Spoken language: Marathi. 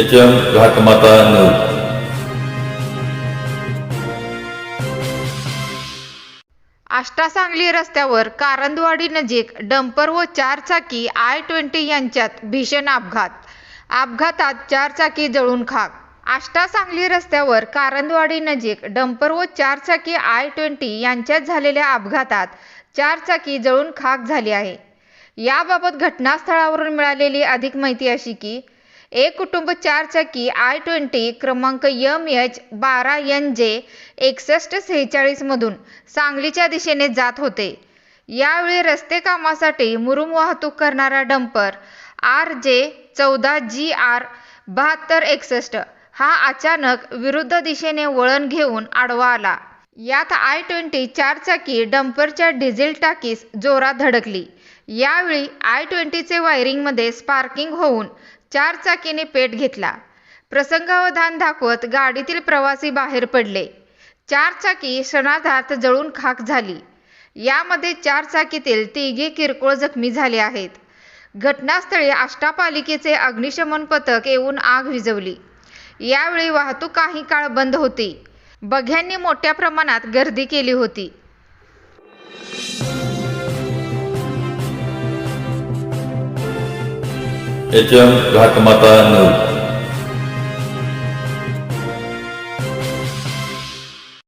H M Ghatmata news Ashta Sangli रस्त्यावर कारंदवाडी नजीक डंपर व चारचाकी आय ट्वेंटी यांच्यात भीषण अपघात. अपघातात चारचाकी जळून खाक. आष्टा सांगली रस्त्यावर कारंदवाडी नजीक डंपर व चारचाकी आय ट्वेंटी यांच्यात झालेल्या अपघातात चारचाकी जळून खाक झाली आहे. याबाबत घटनास्थळावरून मिळालेली अधिक माहिती अशी की एक कुटुंब चारचाकी आय ट्वेंटी क्रमांक यम एच बारा एन जे एकसष्ट सेहेचाळीसमधून सांगलीच्या दिशेने जात होते. यावेळी रस्ते कामासाठी मुरुम वाहतूक करणारा डंपर आर जे चौदा जी आर बहात्तर एकसष्ट हा अचानक विरुद्ध दिशेने वळण घेऊन आडवा आला. यात आय ट्वेंटी चारचाकी डंपरच्या डिझेल टाकीस जोरात धडकली. यावेळी आय ट्वेंटीचे वायरिंगमध्ये स्पार्किंग होऊन चारचाकीने पेट घेतला. प्रसंगावधान दाखवत गाडीतील प्रवासी बाहेर पडले. चारचाकी क्षणार्धात जळून खाक झाली. यामध्ये चारचाकीतील तिघे किरकोळ जखमी झाले आहेत. घटनास्थळी आष्टापालिकेचे अग्निशमन पथक येऊन आग विझवली. यावेळी वाहतूक काही काळ बंद होती. बघ्यांनी मोठ्या प्रमाणात गर्दी केली होती. घाटमाता नऊ.